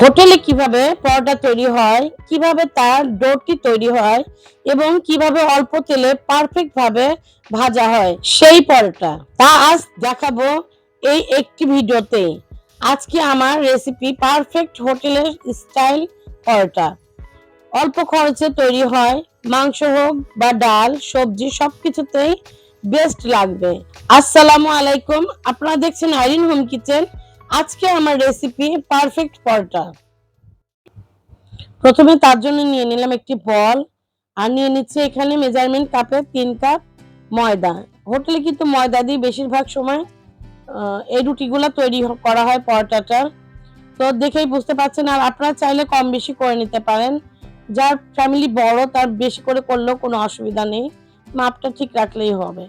হোটেলে কীভাবে পরোটা তৈরি হয়, কীভাবে তার ডোরটি তৈরি হয় এবং কীভাবে অল্প তেলে পারফেক্ট ভাবে ভাজা হয়, সেই পরোটা। তা আজ দেখাবো এই একটি ভিডিওতে। আজকে আমার রেসিপি পারফেক্ট হোটেলের স্টাইল পরোটা। অল্প খরচে তৈরি হয়, মাংস হোক বা ডাল, সবজি, সবকিছুতেই বেস্ট লাগবে। আসসালামু আলাইকুম, আপনারা দেখছেন আইরিন হোম কিচেন। আজকে আমার রেসিপি পারফেক্ট পরোটা। প্রথমে তার জন্য নিয়ে নিলাম একটি বল আর নিয়ে নিচ্ছে এখানে মেজারমেন্ট কাপে তিন কাপ ময়দা। হোটেলে কিন্তু ময়দা দিয়ে বেশিরভাগ সময় এই রুটিগুলো তৈরি করা হয় পরোটাটার। তো দেখেই বুঝতে পারছেন, আর আপনারা চাইলে কম বেশি করে নিতে পারেন। যার ফ্যামিলি বড়, তার বেশি করে করলেও কোনো অসুবিধা নেই। মাপটা ঠিক রাখলেই হবে।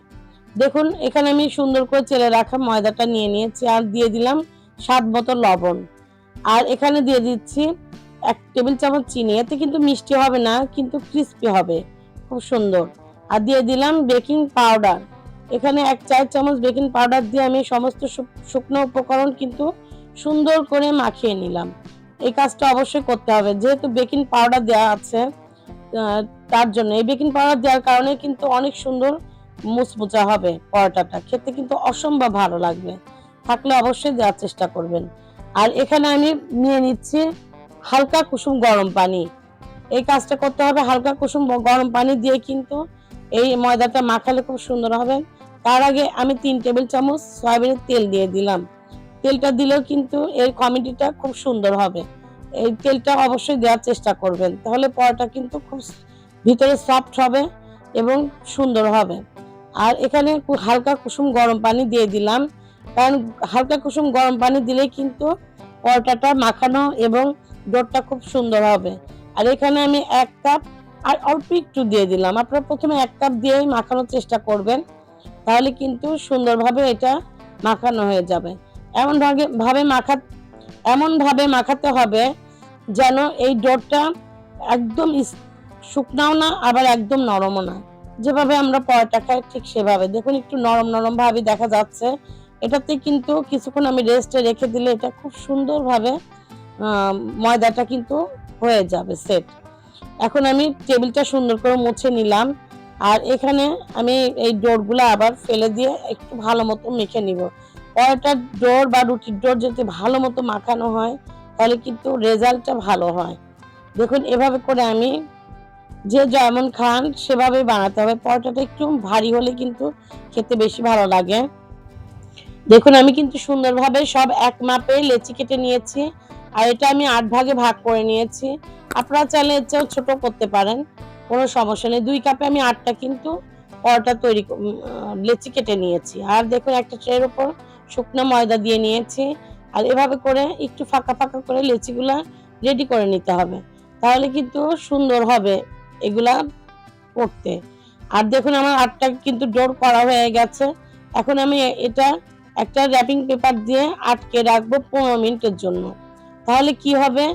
দেখুন, এখানে আমি সুন্দর করে চেলে রাখা ময়দাটা নিয়ে নিয়েছি। আর দিয়ে দিলাম স্বাদ মতো লবণ। আর এখানে দিয়ে দিচ্ছি এক টেবিল চামচ চিনি। এতে কিন্তু মিষ্টি হবে না, কিন্তু ক্রিস্পি হবে। খুব সুন্দর। আর দিয়ে দিলাম বেকিং পাউডার এখানে এক চার চামচ বেকিং পাউডার দিয়ে আমি সমস্ত শুকনো উপকরণ কিন্তু সুন্দর করে মাখিয়ে নিলাম। এই কাজটা অবশ্যই করতে হবে। যেহেতু বেকিং পাউডার দেওয়া আছে তার জন্য। এই বেকিং পাউডার দেওয়ার কারণে কিন্তু অনেক সুন্দর মুচমুচা হবে পরোটাটা। খেতে কিন্তু অসম্ভব ভালো লাগবে। থাকলে অবশ্যই দেওয়ার চেষ্টা করবেন। আর এখানে আমি নিয়ে নিচ্ছি হালকা কুসুম গরম পানি। এই কাজটা করতে হবে হালকা কুসুম গরম পানি দিয়ে কিন্তু এই ময়দাটা মাখালে খুব সুন্দর হবে। তার আগে আমি তিন টেবিল চামচ সয়াবিনের তেল দিয়ে দিলাম। তেলটা দিলেও কিন্তু এর কমিটিটা খুব সুন্দর হবে। এই তেলটা অবশ্যই দেওয়ার চেষ্টা করবেন। তাহলে পরোটা কিন্তু খুব ভিতরে সফট হবে এবং সুন্দর হবে। আর এখানে হালকা কুসুম গরম পানি দিয়ে দিলাম। কারণ হালকা কুসুম গরম পানি দিলে কিন্তু পরোটাটা মাখানো এবং ডোরটা খুব সুন্দর হবে। আর এখানে আমি এক কাপ, আর অল্প একটু দিয়ে দিলাম। আপনারা প্রথমে এক কাপ দিয়েই মাখানোর চেষ্টা করবেন, তাহলে কিন্তু সুন্দরভাবে এটা মাখানো হয়ে যাবে। এমন ভাবে মাখা, এমন ভাবে মাখাতে হবে যেন এই ডোরটা একদম শুকনাও না, আবার একদম নরমও না। যেভাবে আমরা পরোটা খাই ঠিক সেভাবে। দেখুন একটু নরম নরম ভাবে দেখা যাচ্ছে। এটাতে কিন্তু কিছুক্ষণ আমি রেস্টে রেখে দিলে এটা খুব সুন্দরভাবে ময়দাটা কিন্তু হয়ে যাবে সেট এখন আমি টেবিলটা সুন্দর করে মুছে নিলাম। আর এখানে আমি এই ডোরগুলো আবার ফেলে দিয়ে একটু ভালো মতো মেখে নিব। পরোটার ডোর বা রুটির ডোর যদি ভালো মতো মাখানো হয়, তাহলে কিন্তু রেজাল্টটা ভালো হয়। দেখুন, এভাবে করে আমি যে যেমন খান সেভাবে বানাতে হবে। পরোটাটা একটু ভারী হলে কিন্তু খেতে বেশি ভালো লাগে। দেখুন, আমি কিন্তু সুন্দরভাবে সব এক মাপে লেচি কেটে নিয়েছি, আর এটা আমি আট ভাগে ভাগ করে নিয়েছি। আপনারা চাইলে এর চেয়েও ছোট করতে পারেন, কোনো সমস্যা নেই। দুই কাপে আমি আটটা কিন্তু পরোটা তৈরি লেচি কেটে নিয়েছি। আর দেখুন, একটা ট্রের ওপর শুকনো ময়দা দিয়ে নিয়েছি, আর এভাবে করে একটু ফাঁকা ফাঁকা করে লেচিগুলা রেডি করে নিতে হবে। তাহলে কিন্তু সুন্দর হবে এগুলা করতে। আর দেখুন, আমার আটটা কিন্তু ডোর করা হয়ে গেছে। এখন আমি এটা একটা র্যাপিং পেপার দিয়ে আটকে রাখব পনেরো মিনিটের জন্য। তাহলে কি হবে?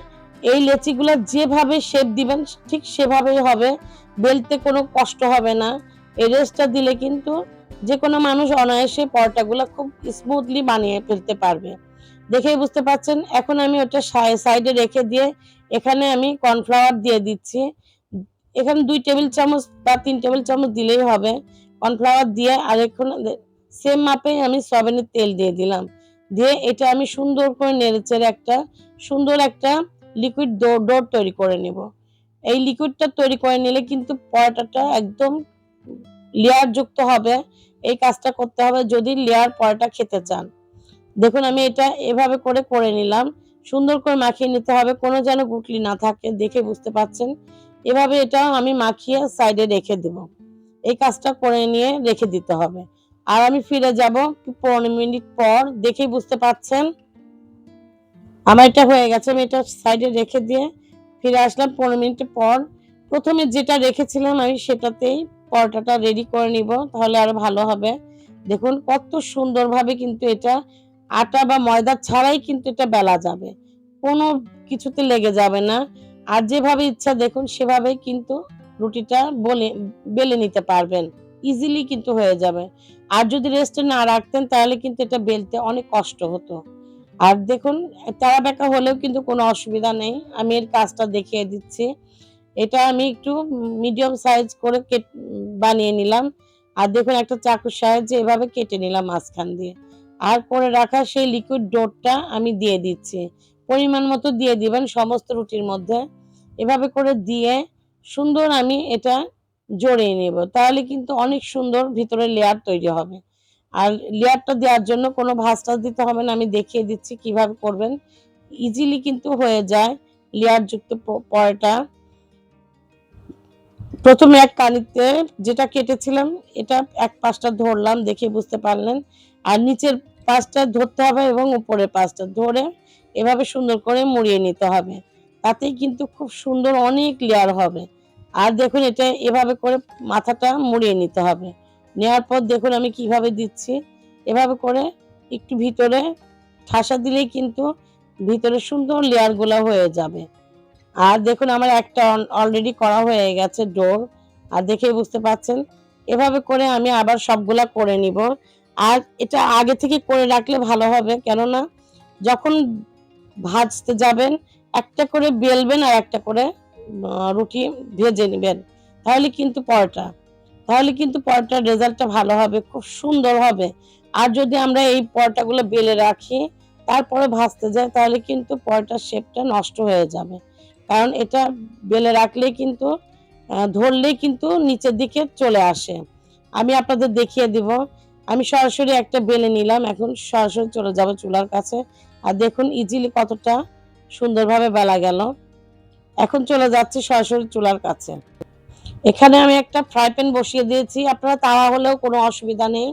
এই লেচিগুলো যেভাবে শেপ দিবেন, ঠিক সেভাবেই হবে। বেলতে কোনো কষ্ট হবে না। এই রেস্টটা দিলে কিন্তু যে কোনো মানুষ অনায়াসে পরোটাগুলো খুব স্মুথলি বানিয়ে ফেলতে পারবে। দেখেই বুঝতে পারছেন? এখন আমি ওটা সাইডে রেখে দিয়ে এখানে আমি কর্নফ্লাওয়ার দিয়ে দিচ্ছি। এখানে দুই টেবিল চামচ বা তিন টেবিল চামচ দিলেই হবে। কর্নফ্লাওয়ার দিয়ে আর এখন সেম মাপে আমি সয়াবিনের তেল দিয়ে দিলাম। দিয়ে এটা আমি সুন্দর করে নেড়েচেড়ে একটা সুন্দর একটা লিকুইড ডোর তৈরি করে নেব। এই লিকুইডটা তৈরি করে নিলে কিন্তু পরোটাটা একদম লেয়ার যুক্ত হবে। এই কাজটা করতে হবে যদি লেয়ার পরোটা খেতে চান। দেখুন আমি এটা এভাবে করে করে নিলাম। সুন্দর করে মাখিয়ে নিতে হবে, কোনো যেন গুটলি না থাকে, দেখে বুঝতে পাচ্ছেন এভাবে এটা আমি মাখিয়ে সাইডে রেখে দেব। এই কাজটা করে নিয়ে রেখে দিতে হবে। আর আমি ফিরে যাব পনেরো মিনিট পর, দেখেই বুঝতে পাচ্ছেন আমার এটা হয়ে গেছে, আমি এটা সাইডে রেখে দিয়ে ফিরে আসলাম পনেরো মিনিট পর। প্রথমে যেটা রেখেছিলাম আমি সেটাতেই পরোটাটা রেডি করে নিব, তাহলে আরও ভালো হবে। দেখুন, কত সুন্দরভাবে কিন্তু এটা আটা বা ময়দা ছাড়াই কিন্তু এটা বেলা যাবে। কোনো কিছুতে লেগে যাবে না। আর যেভাবে ইচ্ছা দেখুন, সেভাবেই কিন্তু রুটিটা বলে, বেলে নিতে পারবেন। ইজিলি কিন্তু হয়ে যাবে। আর যদি রেস্টে না রাখতেন, তাহলে কিন্তু এটা বেলতে অনেক কষ্ট হতো। আর দেখুন তারা বেঁকা হলেও কিন্তু কোনো অসুবিধা নেই। আমি এর কাজটা দেখিয়ে দিচ্ছি। এটা আমি একটু মিডিয়াম সাইজ করে বানিয়ে নিলাম। আর দেখুন, একটা চাকুর সাহায্যে এভাবে কেটে নিলাম মাঝখান দিয়ে। আর করে রাখা সেই লিকুইড ডোরটা আমি দিয়ে দিচ্ছি। পরিমাণ মতো দিয়ে দিবেন সমস্ত রুটির মধ্যে। এভাবে করে দিয়ে সুন্দর আমি এটা জড়িয়ে নেব। তাহলে কিন্তু অনেক সুন্দর ভিতরে লেয়ার তৈরি হবে। আর লেয়ারটা দেওয়ার জন্য কোনো ভাঁজটা দিতে হবে না, আমি দেখিয়ে দিচ্ছি কীভাবে করবেন। ইজিলি কিন্তু হয়ে যায় লেয়ারযুক্ত পরোটা। প্রথমে এক কানিতে যেটা কেটেছিলাম, এটা এক পাশটা ধরলাম, দেখে বুঝতে পারলেন। আর নিচের পাশটা ধরতে হবে এবং উপরের পাশটা ধরে এভাবে সুন্দর করে মুড়িয়ে নিতে হবে। তাতেই কিন্তু খুব সুন্দর অনেক লেয়ার হবে। আর দেখুন এটা এভাবে করে মাথাটা মুড়িয়ে নিতে হবে। নেওয়ার পর দেখুন আমি কীভাবে দিচ্ছি। এভাবে করে একটু ভিতরে ঠাসা দিলেই কিন্তু ভিতরে সুন্দর লেয়ারগুলো হয়ে যাবে। আর দেখুন আমার একটা অলরেডি করা হয়ে গেছে ডোর আর দেখেই বুঝতে পাচ্ছেন, এভাবে করে আমি আবার সবগুলা করে নিব। আর এটা আগে থেকে করে রাখলে ভালো হবে, কেননা যখন ভাজতে যাবেন, একটা করে বেলবেন আর একটা করে রুটি ভেজে নেবেন। তাহলে কিন্তু পরোটা। তাহলে কিন্তু পরোটার রেজাল্টটা ভালো হবে, খুব সুন্দর হবে। আর যদি আমরা এই পরোটাগুলো বেলে রাখি, তারপরে ভাজতে যাই, তাহলে কিন্তু পরোটার শেপটা নষ্ট হয়ে যাবে। কারণ এটা বেলে রাখলেই কিন্তু ধরলেই কিন্তু নিচের দিকে চলে আসে। আমি আপনাদের দেখিয়ে দিব। আমি সরাসরি একটা বেলে নিলাম, এখন সরাসরি চলে যাব চুলার কাছে। আর দেখুন ইজিলি কতটা সুন্দরভাবে বেলা গেল। এখন চলে যাচ্ছে সরাসরি চুলার কাছে। এখানে আমি একটা ফ্রাই প্যান বসিয়ে দিয়েছি। আপনারা তাওয়া হলেও কোনো অসুবিধা নেই।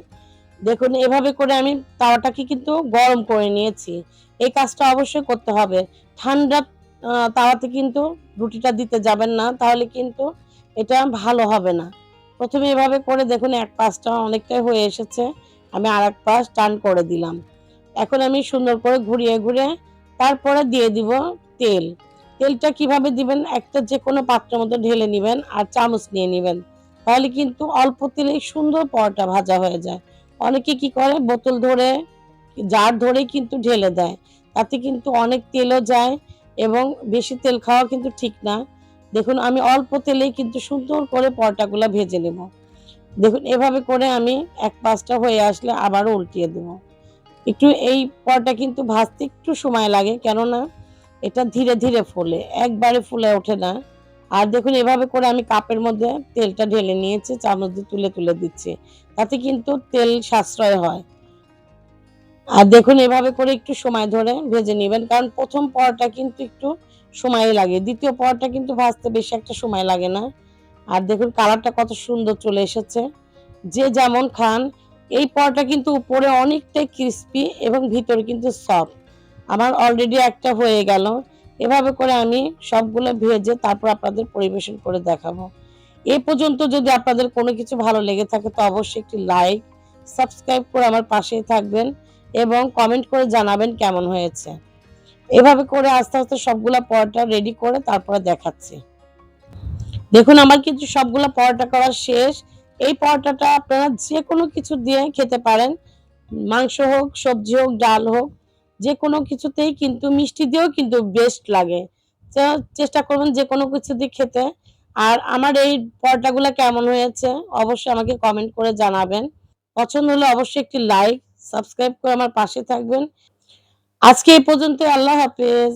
দেখুন, এভাবে করে আমি তাওয়াটাকে কিন্তু গরম করে নিয়েছি। এই কাজটা অবশ্যই করতে হবে। ঠান্ডা তাওয়াতে কিন্তু রুটিটা দিতে যাবেন না, তাহলে কিন্তু এটা ভালো হবে না। প্রথমে এভাবে করে দেখুন, এক পাশটা অনেকটাই হয়ে এসেছে। আমি আর এক পাশ টান করে দিলাম। এখন আমি সুন্দর করে ঘুরিয়ে ঘুরে তারপরে দিয়ে দিব তেল। তেলটা কীভাবে দিবেন? একটা যে কোনো পাত্রের মধ্যে ঢেলে নেবেন আর চামচ নিয়ে নেবেন। তাহলে কিন্তু অল্প তেলেই সুন্দর পরোটা ভাজা হয়ে যায়। অনেকে কি করে? বোতল ধরে, জার ধরে কিন্তু ঢেলে দেয়। তাতে কিন্তু অনেক তেলও যায় এবং বেশি তেল খাওয়া কিন্তু ঠিক না। দেখুন, আমি অল্প তেলেই কিন্তু সুন্দর করে পরোটাগুলো ভেজে নেব। দেখুন, এভাবে করে আমি এক পাঁচটা হয়ে আসলে আবারও উল্টিয়ে দেব। একটু এই পরোটা কিন্তু ভাজতে একটু সময় লাগে, কেননা এটা ধীরে ধীরে ফোলে, একবারে ফুলে ওঠে না। আর দেখুন, এভাবে করে আমি কাপের মধ্যে তেলটা ঢেলে নিয়েছি, চামচ দিয়ে তুলে তুলে দিচ্ছি। তাতে কিন্তু তেল সাশ্রয় হয়। আর দেখুন, এভাবে করে একটু সময় ধরে ভেজে নেবেন, কারণ প্রথম পরোটা কিন্তু একটু সময় লাগে। দ্বিতীয় পরোটা কিন্তু ভাজতে বেশি একটা সময় লাগে না। আর দেখুন, কালারটা কত সুন্দর চলে এসেছে। যে যেমন খান, এই পরোটা কিন্তু উপরে অনেকটাই ক্রিস্পি এবং ভিতরে কিন্তু সফট আমার অলরেডি একটা হয়ে গেল। এভাবে করে আমি সবগুলো ভেজে তারপর আপনাদের পরিবেশন করে দেখাবো। এ পর্যন্ত যদি আপনাদের কোনো কিছু ভালো লেগে থাকে, তো অবশ্যই একটি লাইক সাবস্ক্রাইব করে আমার পাশেই থাকবেন এবং কমেন্ট করে জানাবেন কেমন হয়েছে। এভাবে করে আস্তে আস্তে সবগুলো পরোটা রেডি করে তারপরে দেখাচ্ছি। দেখুন, আমার কিন্তু সবগুলো পরোটা করা শেষ। এই পরোটাটা আপনারা যে কোনো কিছু দিয়ে খেতে পারেন। মাংস হোক, সবজি হোক, ডাল হোক যে কোনো কিছুতেই কিন্তু মিষ্টি দিয়েও কিন্তু বেস্ট লাগে। তো চেষ্টা করবেন যে কোনো কিছু দিয়ে খেতে। আর আমার এই পরোটাগুলো কেমন হয়েছে অবশ্যই আমাকে কমেন্ট করে জানাবেন। পছন্দ হলে অবশ্যই একটি লাইক সাবস্ক্রাইব করে আমার পাশে থাকবেন। আজকে এই পর্যন্ত আল্লাহ হাফেজ।